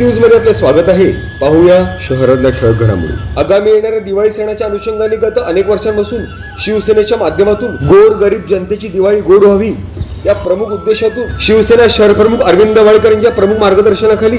न्यूजमध्ये आपले स्वागत आहे. पाहूया शहरातल्या ठळक घडामोडी. आगामी येणाऱ्या दिवाळी सणाच्या अनुषंगाने गत अनेक वर्षांपासून शिवसेनेच्या माध्यमातून गोर गरीब जनतेची दिवाळी गोड व्हावी. या प्रमुख उद्देशातून शिवसेना शहर प्रमुख अरविंद वाळकर यांच्या प्रमुख मार्गदर्शनाखाली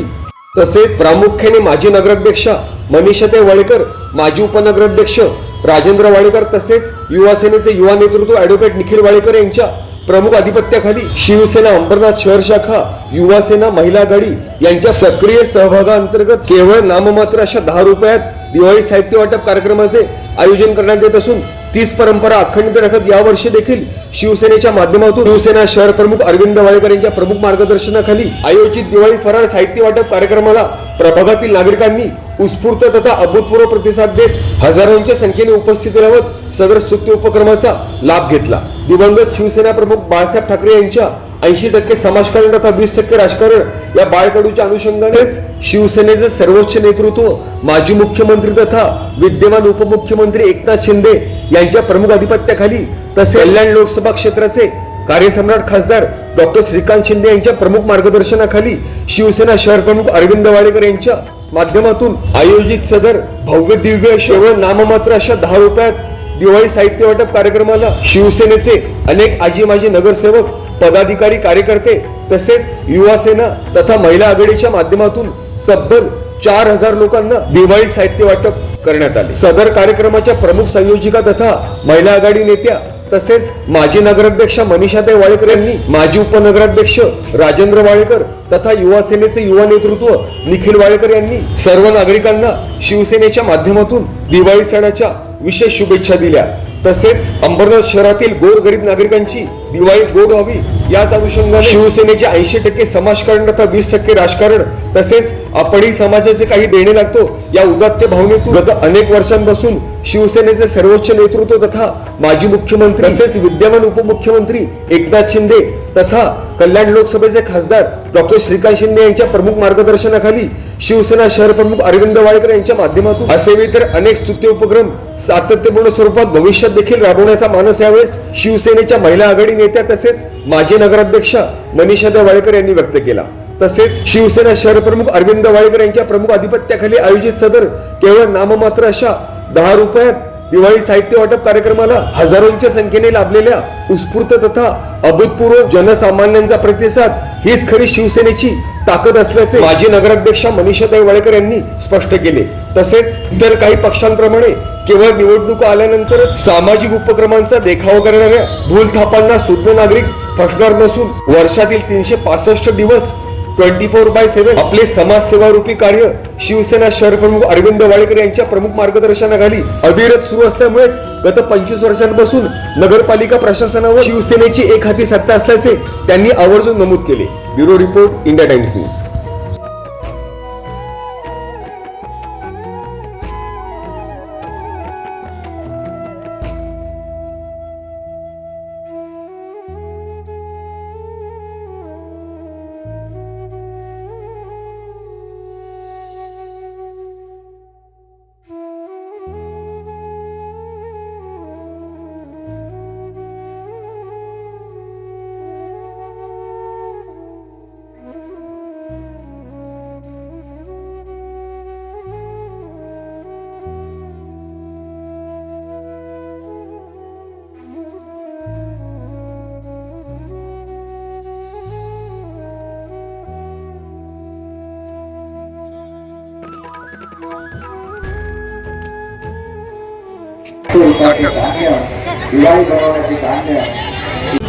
तसेच प्रामुख्याने माजी नगराध्यक्षा मनीषाते वाळेकर माजी उपनगराध्यक्ष राजेंद्र वाळेकर तसेच युवा सेनेचे युवा नेतृत्व ऍडव्होकेट निखिल वाळेकर यांच्या प्रमुख आधिपत्याखाली शिवसेना अंबरनाथ शहर शाखा युवा सेना महिला आघाडी यांच्या सक्रिय सहभागाअंतर्गत केवळ नाममात्र अशा दहा रुपयात दिवाळी साहित्य वाटप कार्यक्रमाचे आयोजन करण्यात येत असून तीच परंपरा अखंडित राखत यावर्षी देखील शिवसेनेच्या माध्यमातून शिवसेना शहर प्रमुख अरविंद वाळेकर यांच्या प्रमुख मार्गदर्शनाखाली आयोजित दिवाळी फराळ साहित्य वाटप कार्यक्रमाला प्रभागातील नागरिकांनी उत्स्फूर्त तथा अभूतपूर्व प्रतिसाद देत हजारोंच्या संख्येने उपस्थिती लावत सदर स्तुत्य उपक्रमाचा लाभ घेतला. दिवंगत शिवसेना प्रमुख बाळासाहेब ठाकरे यांच्या ऐंशी टक्के समाजकारण तथा वीस टक्के राजकारण या बाळकडूच्या अनुषंगानेच शिवसेनेचे सर्वोच्च नेतृत्व माजी मुख्यमंत्री तथा विद्यमान उपमुख्यमंत्री एकनाथ शिंदे यांच्या प्रमुख आधिपत्याखाली तसेच कल्याण लोकसभा क्षेत्राचे कार्यसम्राट खासदार डॉक्टर श्रीकांत शिंदे यांच्या प्रमुख मार्गदर्शनाखाली शिवसेना शहर प्रमुख अरविंद वाडेकर यांच्या माध्यमातून आयोजित सदर भव्य दिव्य केवळ नाममात्र अशा दहा रुपयात दिवाळी साहित्य वाटप कार्यक्रमाला शिवसेनेचे अनेक आजी माजी नगरसेवक पदाधिकारी कार्यकर्ते तसेच युवा सेना तथा महिला आघाडीच्या माध्यमातून तब्बल चार हजार लोकांना दिवाळी साहित्य वाटप करण्यात आले. सदर कार्यक्रमाच्या प्रमुख संयोजिका तथा महिला आघाडी नेत्या तसेच माजी नगराध्यक्ष मनीषाताई वाळेकर यांनी माजी उपनगराध्यक्ष राजेंद्र वाळेकर तथा युवा सेनेचे युवा नेतृत्व निखिल वाळेकर यांनी सर्व नागरिकांना शिवसेनेच्या माध्यमातून दिवाळी सणाच्या विशेष शुभेच्छा दिल्या. तसेच अंबरनाथ शहरातील गोरगरीब नागरिकांची दिवाळी गोड व्हावी याच अनुषंगाने शिवसेनेचे ऐंशी टक्के समाजकारण तथा वीस टक्के राजकारण तसेच आपणही समाजाचे काही देणे लागतो या उदात्त भावनेतून गत अनेक वर्षांपासून शिवसेनेचे सर्वोच्च नेतृत्व तथा माजी मुख्यमंत्री तसेच विद्यमान उपमुख्यमंत्री एकनाथ शिंदे तथा कल्याण लोकसभेचे खासदार डॉक्टर श्रीकांत शिंदे यांच्या प्रमुख मार्गदर्शनाखाली शिवसेना शहर प्रमुख अरविंद वाडेकर यांच्या माध्यमातून असे तर अनेक स्तुत्य उपक्रम सातत्यपूर्ण स्वरूपात भविष्यात देखील राबवण्याचा मानस यावेळेस शिवसेनेच्या महिला आघाडी नेत्या तसेच माजी नगराध्यक्षा मनीषा वाळेकर यांनी व्यक्त केला. तसेच शिवसेना शहर प्रमुख अरविंद वाळेकर यांच्या प्रमुख आधिपत्याखाली आयोजित सदर केवळ नाममात्र अशा दहा रुपयात दिवाळी साहित्य वाटप कार्यक्रमाला हजारोंच्या संख्येने लाभलेल्या उत्स्फूर्त तथा अभूतपूर्व जनसामान्यांचा प्रतिसाद हीच खरी शिवसेनेची ताकद असल्याचे माजी नगराध्यक्षा मनीषाताई वाडेकर यांनी स्पष्ट केले. तसेच इतर काही पक्षांप्रमाणे केवळ निवडणुका आल्यानंतरच सामाजिक उपक्रमांचा देखावा करणाऱ्या भूलथापांना सुज्ञ नागरिक फसणार नसून वर्षातील तीनशे पासष्ट दिवस ट्वेंटी फोर बाय सेव्हन. आपले समाजसेवा रूपी कार्य शिवसेना शहर प्रमुख अरविंद वाळेकर यांच्या प्रमुख मार्गदर्शनाखाली अविरत सुरू असल्यामुळेच गत पंचवीस वर्षांपासून नगरपालिका प्रशासनावर शिवसेनेची एक हाती सत्ता असल्याचे त्यांनी आवर्जून नमूद केले. Bureau report India Times news.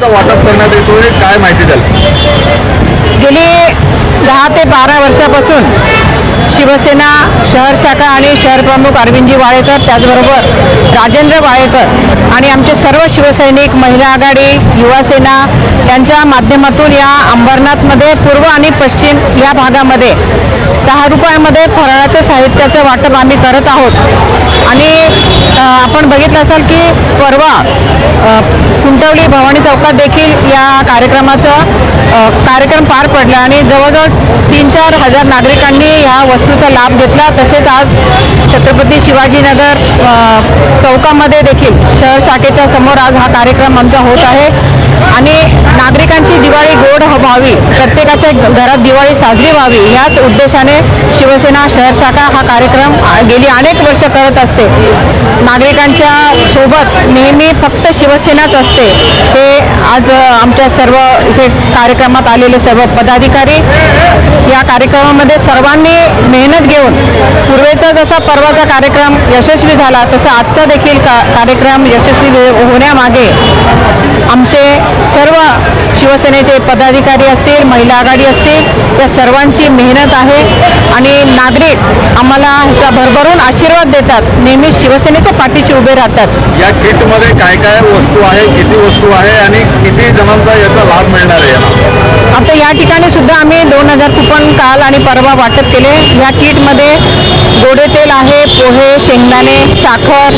वाटप करण्यात काय माहिती द्याल? गेली दहा ते बारा वर्षापासून शिवसेना शहर शाखा आणि शहर प्रमुख अरविंदजी वाळेकर त्याचबरोबर राजेंद्र वाळेकर आणि आमचे सर्व शिवसैनिक महिला आघाडी युवासेना यांच्या माध्यमातून या अंबरनाथमध्ये पूर्व आणि पश्चिम या भागामध्ये दहा रुपयामध्ये फराळाचं साहित्याचं वाटप आम्ही करत आहोत. आणि आपण बघितलं असाल की परवा कुंटवली भवानी चौकात देखील या कार्यक्रमाचं कार्यक्रम पार पडला आणि जवळजवळ तीन चार हजार नागरिकांनी या वस्तूचा लाभ घेतला. तसेच आज छत्रपती शिवाजीनगर चौकामध्ये देखील शहर शाखेच्या समोर आज हा कार्यक्रम आमचा होत आहे. आणि नागरिकांची दिवाळी गोड व्हावी प्रत्येकाच्या घरात दिवाळी साजरी व्हावी याच उद्देशाने शिवसेना शहर शाखा हा कार्यक्रम गेली अनेक वर्ष करत असते. नागरिकांच्या सोबत नेहमी फक्त शिवसेनाच असते. हे आज आमच्या सर्व इथे कार्यक्रमात आलेले सर्व पदाधिकारी या कार्यक्रमामध्ये सर्वांनी मेहनत घेऊन पूर्वेचा जसा परवाचा कार्यक्रम यशस्वी झाला तसा आजचा देखील का कार्यक्रम यशस्वी हो- होण्यामागे आमचे सर्व शिवसेनेचे पदाधिकारी असतील महिला आघाडी असतील या सर्वांची मेहनत आहे. आणि नागरिक आम्हाला ह्याचा भरभरून आशीर्वाद देतात. नेहमी शिवसेनेच्या पाठीशी उभे राहतात. या किटमध्ये काय काय वस्तू आहे किती वस्तू आहे आणि किती जणांचा याचा लाभ मिळणार आहे आता या ठिकाणी सुद्धा आम्ही दोन हजार कुपन काल आणि परवा वाटप केले. या किटमध्ये गोडे तेल आहे पोहे शेंगदाणे साखर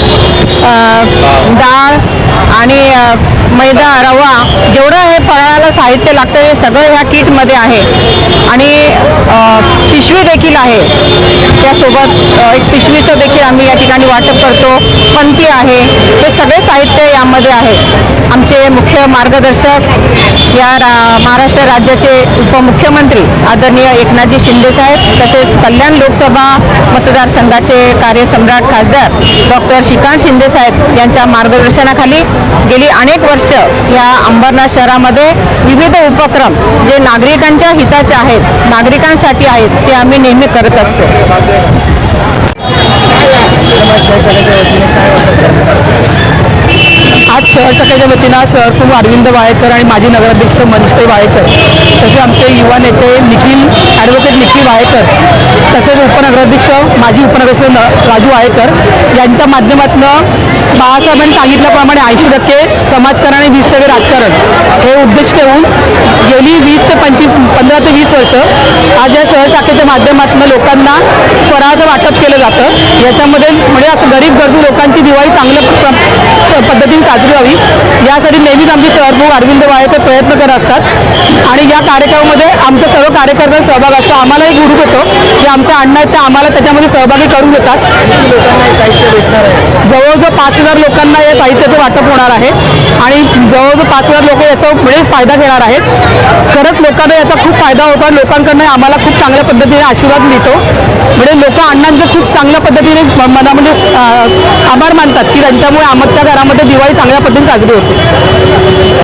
डाळ आणि मैदा रवा जेवढं हे फराळाला साहित्य लागतं हे सगळं ह्या किटमध्ये आहे. आणि पिशवी देखील आहे. सोबत एक पिशवीचं देखील आम्ही या ठिकाणी वाटप करतो. पंथी आहे. हे सगळे साहित्य यामध्ये आहे. आमचे मुख्य मार्गदर्शक या रा महाराष्ट्र राज्याचे उपमुख्यमंत्री आदरणीय एकनाथजी शिंदे साहेब तसेच कल्याण लोकसभा मतदारसंघाचे कार्यसम्राट खासदार डॉक्टर श्रीकांत शिंदे साहेब यांच्या मार्गदर्शनाखाली गेली अनेक वर्ष या अंबरनाथ शहरामध्ये विविध उपक्रम जे नागरिकांच्या हिताचे आहेत नागरिकांसाठी आहेत ते आम्ही नेहमी करत असतो. आज शहर शाखेच्या वतीनं शहर प्रमुख अरविंद वाळेकर आणि माजी नगराध्यक्ष मनीषताई वाळेकर तसे आमचे युवा नेते निखिल ॲडव्होकेट निखिल वायकर तसेच उपनगराध्यक्ष माजी उपनगराध्यक्ष राजू वायकर यांच्या माध्यमातून बाळासाहेबांनी सांगितल्याप्रमाणे ऐंशी टक्के समाजकारण आणि वीस टक्के राजकारण हे उद्देश ठेवून गेली वीस ते पंचवीस पंधरा ते वीस वर्ष आज या शहर शाखेच्या माध्यमातून लोकांना फराळाचं वाटप केलं जातं. याच्यामध्ये म्हणजे असं गरीब गरजू लोकांची दिवाळी चांगल्या पद्धतीने साजरी व्हावी. यासाठी नेहमीच आमचे शहरप्रमुख अरविंद वायकर प्रयत्न करत असतात. आणि या कार्यक्रमामध्ये आमच्या सर्व कार्यकर्ता सहभाग असतो आम्हालाही एक गुरुक जे आमचे अण्णा आहेत ते आम्हाला त्याच्यामध्ये सहभागी करून घेतात जवळजवळ पाच हजार लोकांना या साहित्याचं वाटप होणार आहे. आणि जवळजवळ पाच हजार लोक याचा म्हणजे फायदा घेणार आहेत. खरंच लोकांना याचा खूप फायदा होतो लोकांकडनं आम्हाला खूप चांगल्या पद्धतीने आशीर्वाद मिळतो. म्हणजे लोक अण्णांचं खूप चांगल्या पद्धतीने मनामध्ये आभार मानतात की त्यांच्यामुळे आमच्या घरामध्ये दिवाळी चांगल्या पद्धतीने साजरी होते.